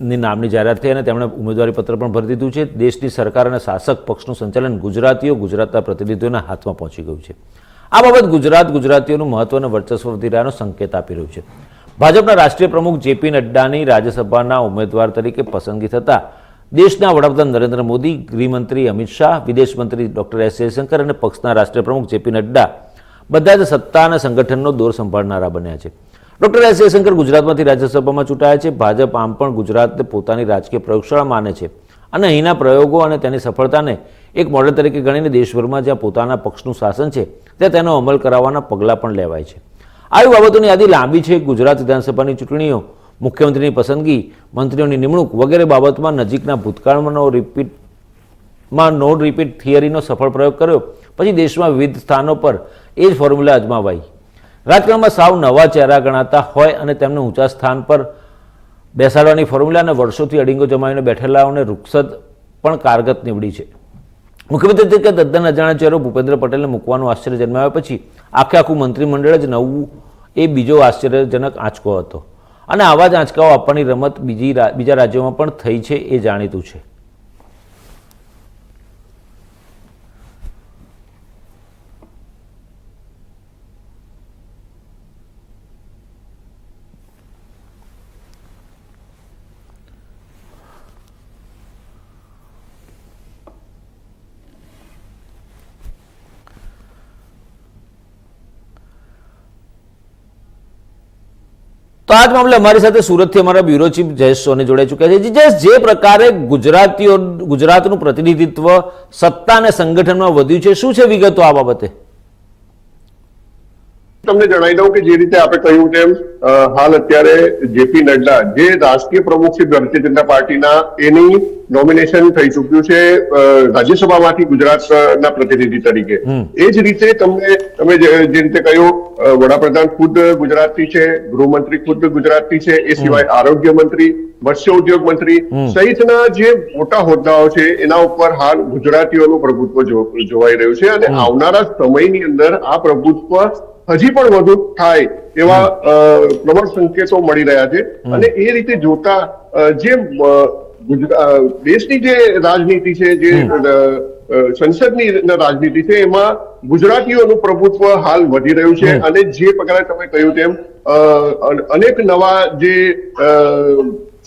ની નામની જાહેરાત થઈ અને તેમણે ઉમેદવારી પત્ર પણ ભરી દીધું છે. દેશની સરકાર અને શાસક પક્ષનું સંચાલન ગુજરાતીઓ, ગુજરાતના પ્રતિનિધિઓના હાથમાં પહોંચી ગયું છે. આ બાબત ગુજરાત ગુજરાતીઓનું મહત્વ અને વર્ચસ્વ વધી રહ્યાનો સંકેત આપી રહ્યું છે. ભાજપના રાષ્ટ્રીય પ્રમુખ જેપી નડ્ડાની રાજ્યસભાના ઉમેદવાર તરીકે પસંદગી થતાં દેશના વડાપ્રધાન નરેન્દ્ર મોદી, ગૃહમંત્રી અમિત શાહ વિદેશ મંત્રી ડોક્ટર એસ જયશંકર અને પક્ષના રાષ્ટ્રીય પ્રમુખ જેપી નડ્ડા બધા જ સત્તા અને સંગઠનનો દોર સંભાળનારા બન્યા છે. ડોક્ટર એસ જયશંકર ગુજરાતમાંથી રાજ્યસભામાં ચૂંટાયા છે. ભાજપ આમ પણ ગુજરાતને પોતાની રાજકીય પ્રયોગશાળા માને છે અને અહીંના પ્રયોગો અને તેની સફળતાને એક મોડેલ તરીકે ગણીને દેશભરમાં જ્યાં પોતાના પક્ષનું શાસન છે, ત્યાં તેનો અમલ કરાવવાના પગલાં પણ લેવાય છે. આવી બાબતોની યાદી લાંબી છે. ગુજરાત વિધાનસભાની ચૂંટણીઓ, મુખ્યમંત્રીની પસંદગી, મંત્રીઓની નિમણૂક વગેરે બાબતમાં નજીકના ભૂતકાળમાં રિપીટમાં નો રિપીટ થિયરીનો સફળ પ્રયોગ કર્યો. પછી દેશમાં વિવિધ સ્થાનો પર એ જ ફોર્મ્યુલા અજમાવાઈ. રાજકારણમાં સાવ નવા ચહેરા ગણાતા હોય અને તેમને ઊંચા સ્થાન પર બેસાડવાની ફોર્મ્યુલાને વર્ષોથી અડીંગો જમાવીને બેઠેલાઓને રૂક્ષદ પણ કારગત નીવડી છે. મુખ્યમંત્રી તરીકે તદ્દન અજાણ્યા ચહેરો ભૂપેન્દ્ર પટેલને મૂકવાનું આશ્ચર્ય જન્માવ્યા પછી આખે આખું મંત્રીમંડળ જ નવું એ બીજો આશ્ચર્યજનક આંચકો હતો. અને આવા જ આંચકાઓ આપવાની રમત બીજી બીજા રાજ્યોમાં પણ થઈ છે એ જાણીતું છે. તો આ જ મામલે અમારી સાથે સુરતથી અમારા બ્યુરો ચીફ જયેશ સોને જોડાઈ ચૂક્યા છે. જયેશ, જે પ્રકારે ગુજરાતીઓ, ગુજરાતનું પ્રતિનિધિત્વ સત્તા અને સંગઠનમાં વધ્યું છે, શું છે વિગતો આ બાબતે? તમને જણાવી દઉં કે જે રીતે આપણે કહ્યું તેમ હાલ અત્યારે જેપી નડ્ડા જે રાષ્ટ્રીય પ્રમુખ છે ભારતીય જનતા પાર્ટીના એની નોમિનેશન થઈ ચુક્યું છે રાજ્યસભામાંથી ગુજરાતના પ્રતિનિધિ તરીકે. એ જ રીતે તમને તમે જે રીતે કહ્યું વડાપ્રધાન ખુદ ગુજરાતથી છે ગૃહમંત્રી ખુદ ગુજરાતથી છે એ સિવાય આરોગ્ય મંત્રી મત્સ્ય ઉદ્યોગ મંત્રી સહિતના જે મોટા હોદ્દાઓ છે એના ઉપર હાલ ગુજરાતીઓનું પ્રભુત્વ જોવાઈ રહ્યું છે અને આવનારા સમયની અંદર આ પ્રભુત્વ હજી પણ વધુ થાય એવા પ્રબળ સંકેતો મળી રહ્યા છે. અને એ રીતે જોતા જે દેશની જે રાજનીતિ છે જે સંસદની રાજનીતિ છે એમાં ગુજરાતીઓનું પ્રભુત્વ હાલ વધી રહ્યું છે. અને જે પ્રકારે તમે કહ્યું તેમ અનેક નવા જે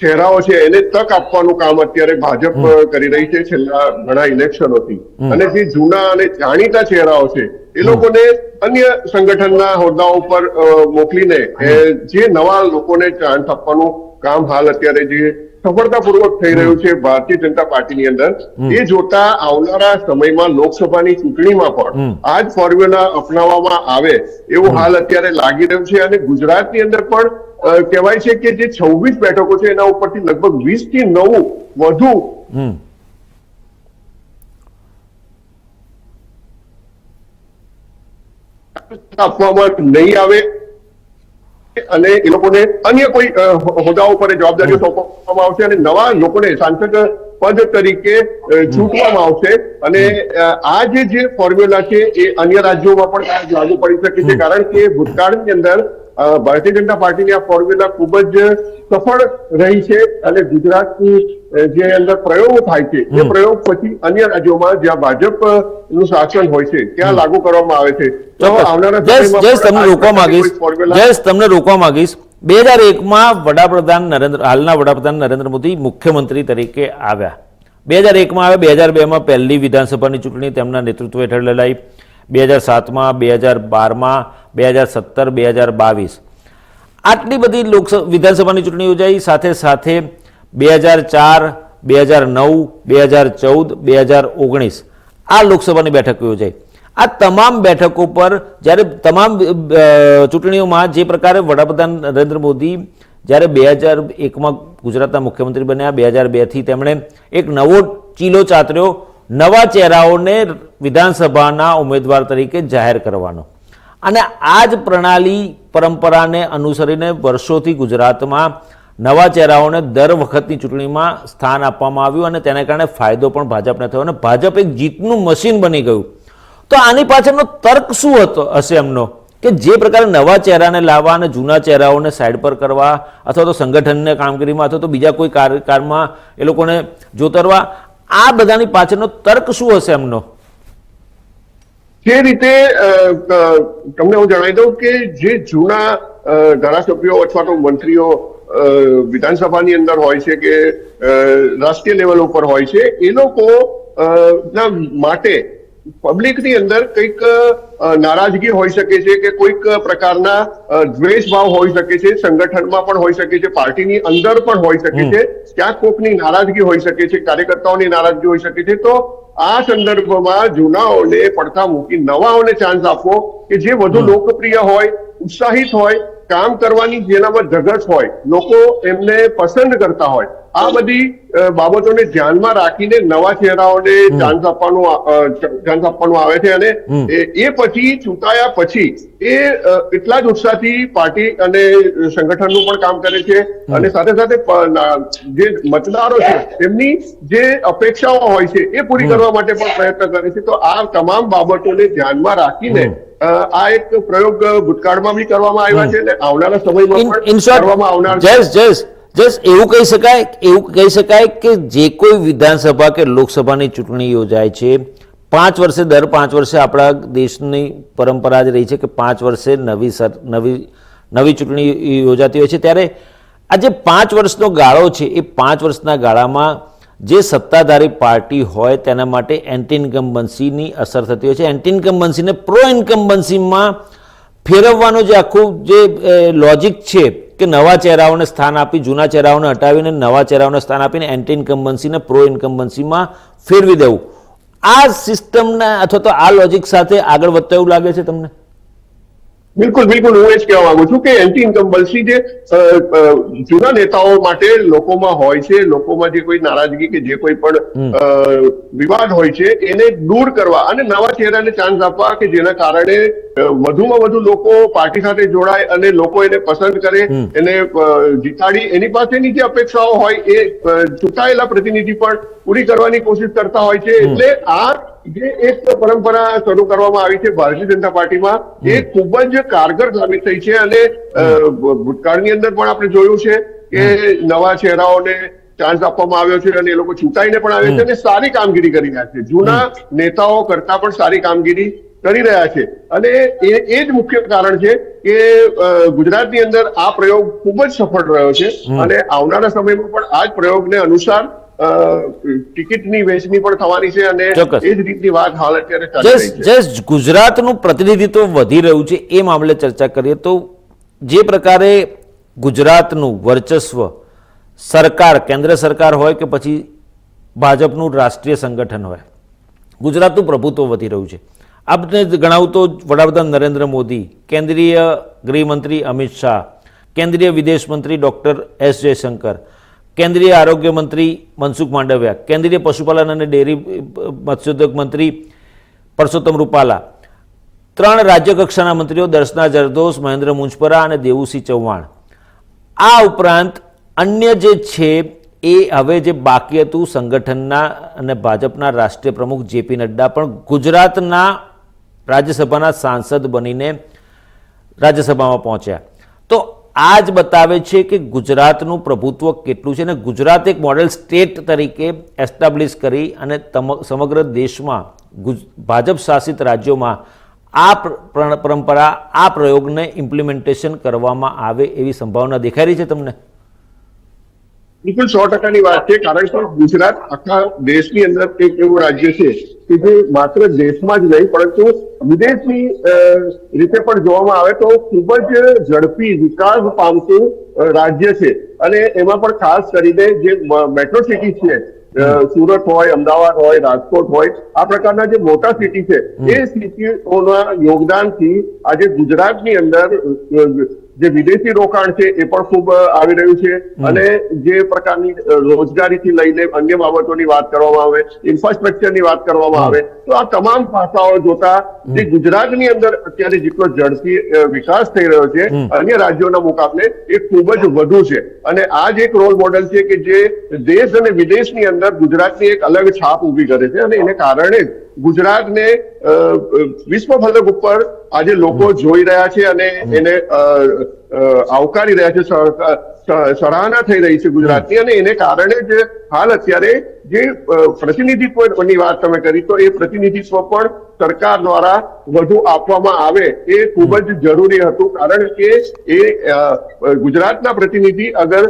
ચહેરાઓ છે એને તક આપવાનું કામ અત્યારે ભાજપ કરી રહી છે છેલ્લા ઘણા ઇલેક્શનોથી. અને જે જૂના અને જાણીતા ચહેરાઓ છે એ લોકોને અન્ય સંગઠનના હોદ્દાઓ ઉપર મોકલીને જે નવા લોકોને ચાન્સ આપવાનું કામ હાલ અત્યારે જે સફળતાપૂર્વક થઈ રહ્યું છે ભારતીય જનતા પાર્ટીની અંદર એ જોતા આવનારા સમયમાં લોકસભાની ચૂંટણીમાં પણ આ જ ફોર્મ્યુલા અપનાવવામાં આવે એવું હાલ અત્યારે લાગી રહ્યું છે અને ગુજરાતની અંદર પણ કહેવાય છે કે જે છવ્વીસ બેઠકો છે એના ઉપરથી લગભગ વીસથી નવ વધુ આપવામાં નહીં આવે અને એ લોકોને અન્ય કોઈ હોદ્દાઓ પર જવાબદારીઓ સોંપવામાં આવશે અને નવા લોકોને સાંસદ પદ તરીકે ચૂંટવામાં આવશે. અને આ જે જે ફોર્મ્યુલા છે એ અન્ય રાજ્યોમાં પણ લાગુ પડી શકે છે. કારણ કે ભૂતકાળની અંદર ભારતીય જનતા પાર્ટીની આ ફોર્મ્યુલા ખૂબ જ સફળ રહી છે અને ગુજરાતની જે અંદર પ્રયોગો થાય છે એ પ્રયોગ પછી અન્ય રાજ્યોમાં જ્યાં ભાજપનું શાસન હોય છે ત્યાં લાગુ કરવામાં આવે છે. તો આવનારા તમને રોકવા માંગીશ. જયેશ તમને રોકવા માંગીશ. બે હજાર એકમાં વડાપ્રધાન નરેન્દ્ર હાલના વડાપ્રધાન નરેન્દ્ર મોદી મુખ્યમંત્રી તરીકે આવ્યા. બે હજાર એકમાં આવ્યા બે હજાર બેમાં પહેલી વિધાનસભાની ચૂંટણી તેમના નેતૃત્વ હેઠળ લડાઈ. બે હજાર સાતમાં બે હજાર બારમાં બે હજાર સત્તર, બે હજાર બાવીસ. આટલી બધી લોકસભા વિધાનસભાની ચૂંટણી યોજાઈ, સાથે સાથે બે હજાર ચાર, બે હજાર નવ, બે હજાર ચૌદ, બે હજાર ઓગણીસ આ લોકસભાની બેઠક યોજાઈ. આ તમામ બેઠકો પર જ્યારે તમામ ચૂંટણીઓમાં જે પ્રકારે વડાપ્રધાન નરેન્દ્ર મોદી જ્યારે બે હજાર એકમાં ગુજરાતના મુખ્યમંત્રી બન્યા, બે હજાર બેથી તેમણે એક નવો ચીલો ચાતર્યો, નવા ચહેરાઓને વિધાનસભાના ઉમેદવાર તરીકે જાહેર કરવાનો. અને આ જ પ્રણાલી પરંપરાને અનુસરીને વર્ષોથી ગુજરાતમાં નવા ચહેરાઓને દર વખતની ચૂંટણીમાં સ્થાન આપવામાં આવ્યું અને તેને કારણે ફાયદો પણ ભાજપને થયો અને ભાજપ એક જીતનું મશીન બની ગયું. તો આની પાછળનો તર્ક શું હતો હશે એમનો? કે જે પ્રકારે નવા ચહેરાને લાવવા અને જૂના ચહેરાઓને સાઈડ પર કરવા અથવા તો સંગઠનને કામગીરીમાં અથવા તો બીજા કોઈ કાર્યકારમાં કારમાં એ લોકોને જોતરવા, આ બધાની પાછળનો તર્ક શું હશે એમનો? જે રીતે તમને હું જણાવી દઉં કે જે જૂના ધારાસભ્યો અથવા તો મંત્રીઓ વિધાનસભાની અંદર હોય છે કે રાષ્ટ્રીય લેવલ ઉપર હોય છે એ લોકો ના માટે પબ્લિકની અંદર કંઈક નારાજગી હોઈ શકે છે કે કોઈક પ્રકારના દ્વેષભાવ દ્વેષ ભાવ હોઈ શકે છે સંગઠનમાં પણ હોઈ શકે છે પાર્ટીની અંદર પણ હોઈ શકે છે. ક્યાંક કોકની નારાજગી હોઈ શકે છે કાર્યકર્તાઓની નારાજગી હોઈ શકે છે. તો આ સંદર્ભમાં જૂનાઓને પડતા મૂકી નવાઓને ચાન્સ આપવો કે જે વધુ લોકપ્રિય હોય ઉત્સાહિત હોય કામ કરવાની જેનામાં ધગશ હોય લોકો એમને પસંદ કરતા હોય. આ બધી બાબતોને ધ્યાનમાં રાખીને નવા ચહેરાઓને ચાન્સ આપવાનું ચાન્સ આપવાનું આવે છે અને એ પછી ચૂંટાયા પછી એ એટલા જ ઉત્સાહથી પાર્ટી અને સંગઠનનું પણ કામ કરે છે અને સાથે સાથે જે મતદારો છે એમની જે અપેક્ષાઓ હોય છે એ પૂરી કરવા માટે પણ પ્રયત્ન કરે છે. તો આ તમામ બાબતોને ધ્યાનમાં રાખીને આ એક પ્રયોગ ભૂતકાળમાં બી કરવામાં આવ્યા છે અને આવનારા સમયમાં પણ કરવામાં આવનાર જયેશ જસ જસ જસ એવું કહી શકાય, એવું કહી શકાય કે જે કોઈ વિધાનસભા કે લોકસભાની ચૂંટણી યોજાય છે, પાંચ વર્ષે દર પાંચ વર્ષે આપણા દેશની પરંપરા જ રહી છે કે પાંચ વર્ષે નવી સર, નવી નવી ચૂંટણી યોજાતી હોય છે. ત્યારે આ જે પાંચ વર્ષનો ગાળો છે, એ પાંચ વર્ષના ગાળામાં જે સત્તાધારી પાર્ટી હોય તેના માટે એન્ટી ઇન્કમ્બન્સીની અસર થતી હોય છે. એન્ટી ઇન્કમ્બન્સીને પ્રો ઇન્કમ્બન્સીમાં ફેરવવાનો જે આખું જે લોજિક છે કે નવા ચહેરાઓને સ્થાન આપી, જૂના ચહેરાઓને હટાવીને નવા ચહેરાઓને સ્થાન આપીને એન્ટી ઇન્કમ્બન્સીને પ્રો ઇન્કમ્બન્સીમાં ફેરવી દેવું. આ સિસ્ટમના અથવા તો આ લોજિક સાથે આગળ વધતા એવું લાગે છે તમને? બિલકુલ બિલકુલ હું એ જ કહેવા માંગુ છું કે એન્ટી ઇન્કમ્બન્સી જે જૂના નેતાઓ માટે લોકોમાં હોય છે લોકોમાં જે કોઈ નારાજગી કે જે કોઈ પણ વિવાદ હોય છે એને દૂર કરવા અને નવા ચહેરાને ચાન્સ આપવા કે જેના કારણે વધુમાં વધુ લોકો પાર્ટી સાથે જોડાય અને લોકો એને પસંદ કરે એને જીતાડી. એની પાસેની જે અપેક્ષાઓ હોય એ ચૂંટાયેલા પ્રતિનિધિ પણ પૂરી કરવાની કોશિશ કરતા હોય છે. એટલે આ જે એક પરંપરા શરૂ કરવામાં આવી છે ભારતીય જનતા પાર્ટીમાં એ ખૂબ જ કારગર સાબિત થઈ છે અને ભૂતકાળની અંદર પણ આપણે જોયું છે કે નવા ચહેરાઓને ચાન્સ આપવામાં આવ્યો છે અને એ લોકો ચૂંટાઈને પણ આવે છે અને સારી કામગીરી કરી રહ્યા છે. જૂના નેતાઓ કરતા પણ સારી કામગીરી કરી રહ્યા છે. અને એ એ જ મુખ્ય કારણ છે કે ગુજરાતની અંદર આ પ્રયોગ ખૂબ જ સફળ રહ્યો છે અને આવનારા સમયમાં પણ આ જ પ્રયોગને અનુસાર ટિકિટની વહેંચણી પણ થવાની છે અને એ જ રીતની વાત હાલ અત્યારે ચાલી રહી છે. જસ ગુજરાતનું પ્રતિનિધિત્વ વધી રહ્યું છે એ મામલે ચર્ચા કરીએ તો જે પ્રકારે ગુજરાતનું વર્ચસ્વ સરકાર કેન્દ્ર સરકાર હોય કે પછી ભાજપનું રાષ્ટ્રીય સંગઠન હોય ગુજરાતનું પ્રભુત્વ વધી રહ્યું છે. આપને ગણાવું તો વડાપ્રધાન નરેન્દ્ર મોદી કેન્દ્રીય ગૃહમંત્રી અમિત શાહ કેન્દ્રીય વિદેશ મંત્રી ડૉક્ટર એસ જયશંકર કેન્દ્રીય આરોગ્ય મંત્રી મનસુખ માંડવિયા, કેન્દ્રીય પશુપાલન અને ડેરી મત્સ્યોદ્યોગ મંત્રી પરસોત્તમ રૂપાલા, ત્રણ રાજ્ય કક્ષાના મંત્રીઓ દર્શના જરદોસ, મહેન્દ્ર મુંજપરા અને દેવુસિંહ ચૌહાણ. આ ઉપરાંત અન્ય જે છે એ હવે જે બાકી હતું સંગઠનના અને ભાજપના રાષ્ટ્રીય પ્રમુખ જેપી નડ્ડા પણ ગુજરાતના રાજ્યસભાના સાંસદ બનીને રાજ્યસભામાં પહોંચ્યા. તો આ જ બતાવે છે કે ગુજરાતનું પ્રભુત્વ કેટલું છે અને ગુજરાત એક મોડેલ સ્ટેટ તરીકે એસ્ટાબ્લિશ કરી અને સમગ્ર દેશમાં ભાજપ શાસિત રાજ્યોમાં આ પ્ર- પ્ર- પરંપરા, આ પ્રયોગને ઇમ્પ્લિમેન્ટેશન કરવામાં આવે એવી સંભાવના દેખાઈ રહી છે તમને? બિલકુલ સો ટકાની વાત છે કારણ કે ગુજરાત આખા દેશની અંદર એક એવું રાજ્ય છે કે જે માત્ર દેશમાં જ નહીં પરંતુ વિદેશની રીતે પણ જોવામાં આવે તો ખૂબ જ ઝડપી વિકાસ પામતું રાજ્ય છે. અને એમાં પણ ખાસ કરીને જે મેટ્રો સિટી છે સુરત હોય અમદાવાદ હોય રાજકોટ હોય આ પ્રકારના જે મોટા સિટી છે એ સિટીઓના યોગદાનથી આજે ગુજરાતની અંદર જે વિદેશી રોકાણ છે એ પણ ખૂબ આવી રહ્યું છે. અને જે પ્રકારની રોજગારીથી લઈને અન્ય બાબતોની વાત કરવામાં આવે ઇન્ફ્રાસ્ટ્રક્ચરની વાત કરવામાં આવે તો આ તમામ પાસાઓ જોતા જે ગુજરાતની અંદર અત્યારે જેટલો ઝડપી વિકાસ થઈ રહ્યો છે અન્ય રાજ્યોના મુકાબલે એ ખૂબ જ વધુ છે. અને આ જ એક રોલ મોડેલ છે કે જે દેશ અને વિદેશની અંદર ગુજરાતની એક અલગ છાપ ઊભી કરે છે અને એને કારણે જ ગુજરાતને વિશ્વ ફલક ઉપર આજે લોકો જોઈ રહ્યા છે અને એને આવકારી રહ્યા છે સરાહના થઈ રહી છે ગુજરાતની અને એને કારણે જ હાલ અત્યારે જે પ્રતિનિધિત્વની વાત તમે કરી તો એ પ્રતિનિધિત્વ પણ સરકાર દ્વારા વધુ આપવામાં આવે એ ખૂબ જ જરૂરી હતું. કારણ કે એ ગુજરાતના પ્રતિનિધિ અગર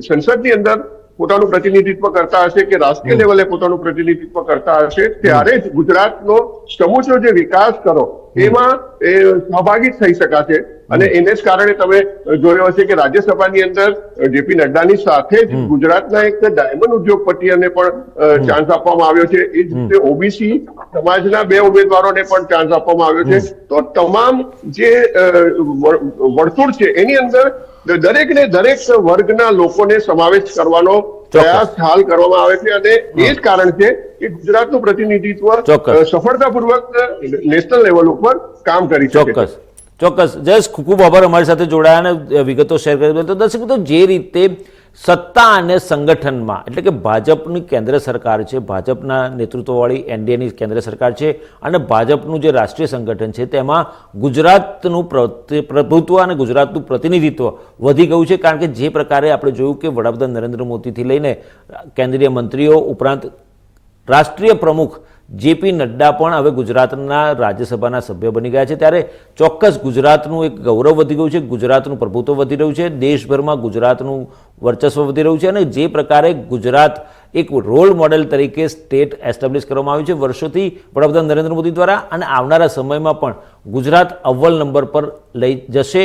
સંસદની અંદર પોતાનું પ્રતિનિધિત્વ કરતા હશે કે રાષ્ટ્રીય લેવલે પોતાનું પ્રતિનિધિત્વ કરતા હશે ત્યારે જ ગુજરાતનો સમૂચો જે વિકાસ કરો એમાં એ સહભાગી થઈ શકાશે. અને એને જ કારણે તમે જોયો હશે કે રાજ્યસભાની અંદર જેપી નડ્ડાની સાથે જ ગુજરાતના એક ડાયમંડ ઉદ્યોગપતિને પણ ચાન્સ આપવામાં આવ્યો છે. એ જ રીતે ઓબીસી સમાજના બે ઉમેદવારોને પણ ચાન્સ આપવામાં આવ્યો છે. તો તમામ જે વર્તુળ છે એની અંદર દરેકને દરેક વર્ગના લોકોને સમાવેશ કરવાનો પ્રયાસ હાલ કરવામાં આવે છે અને એ જ કારણ છે કે ગુજરાતનું પ્રતિનિધિત્વ સફળતાપૂર્વક નેશનલ લેવલ ઉપર કામ કરી શકે ચોક્કસ. ચોક્કસ. જસ ખૂબ આભાર અમારી સાથે જોડાયા અને વિગતો શેર કરી તો દર્શક મિત્રો જે રીતે સત્તા અને સંગઠનમાં, એટલે કે ભાજપની કેન્દ્ર સરકાર છે, ભાજપના નેતૃત્વવાળી એનડીએની કેન્દ્ર સરકાર છે, અને ભાજપનું જે રાષ્ટ્રીય સંગઠન છે, તેમાં ગુજરાતનું પ્રભુત્વ અને ગુજરાતનું પ્રતિનિધિત્વ વધી ગયું છે. કારણ કે જે પ્રકારે આપણે જોયું કે વડાપ્રધાન નરેન્દ્ર મોદીથી લઈને કેન્દ્રીય મંત્રીઓ ઉપરાંત રાષ્ટ્રીય પ્રમુખ જેપી નડ્ડા પણ હવે ગુજરાતના રાજ્યસભાના સભ્ય બની ગયા છે. ત્યારે ચોક્કસ ગુજરાતનું એક ગૌરવ વધી ગયું છે, ગુજરાતનું પ્રભુત્વ વધી રહ્યું છે, દેશભરમાં ગુજરાતનું વર્ચસ્વ વધી રહ્યું છે અને જે પ્રકારે ગુજરાત એક રોલ મોડેલ તરીકે સ્ટેટ એસ્ટાબ્લિશ કરવામાં આવ્યું છે. વર્ષોથી વડાપ્રધાન નરેન્દ્ર મોદી દ્વારા અને આવનારા સમયમાં પણ ગુજરાત અવ્વલ નંબર પર લઈ જશે.